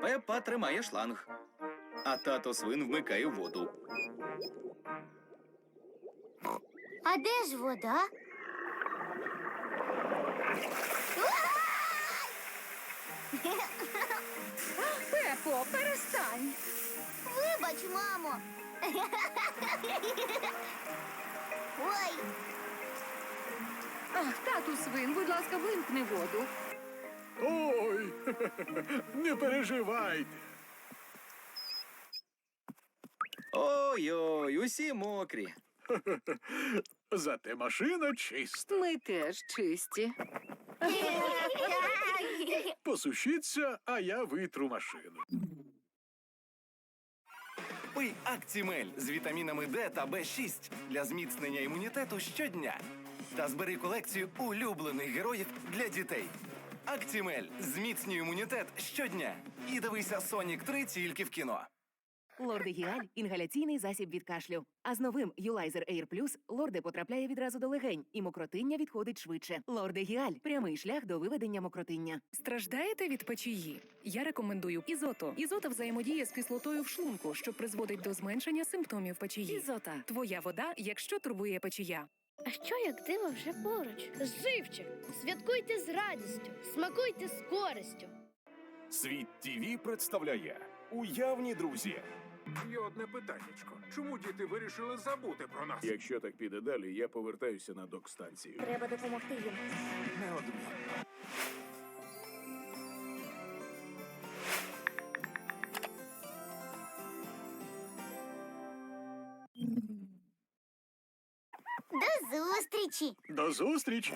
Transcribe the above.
Пепа тримає шланг, а тато свин вмикає воду. А де ж вода? Пепо, перестань. Вибач, мамо. Ой, Ах, тату свин, будь ласка, вимкни воду. Ой, не переживайте. Ой-ой, усі мокрі. Зате машина чиста. Ми теж чисті. Посушіться, а я витру машину. Пий Актімель з вітамінами Д та Б6 для зміцнення імунітету щодня. Та збери колекцію улюблених героїв для дітей. Актімель зміцнює імунітет щодня. І дивися Сонік 3 тільки в кіно. Лордегіаль інгаляційний засіб від кашлю. А з новим Юлайзер Air Plus лорде потрапляє відразу до легень, і мокротиння відходить швидше. Лордегіаль прямий шлях до виведення мокротиння. Страждаєте від печії? Я рекомендую ізото. Ізота взаємодіє з кислотою в шлунку, що призводить до зменшення симптомів печії. Ізота. Твоя вода, якщо турбує печія. А що як диво вже поруч? Живче! Святкуйте з радістю, смакуйте з користю. Світ ТВ представляє уявні друзі. Є одне питаннячко. Чому діти вирішили забути про нас? Якщо так піде далі, я повертаюся на док-станцію. треба допомогти їм. Неодмінно. Зустрічі. До зустрічі.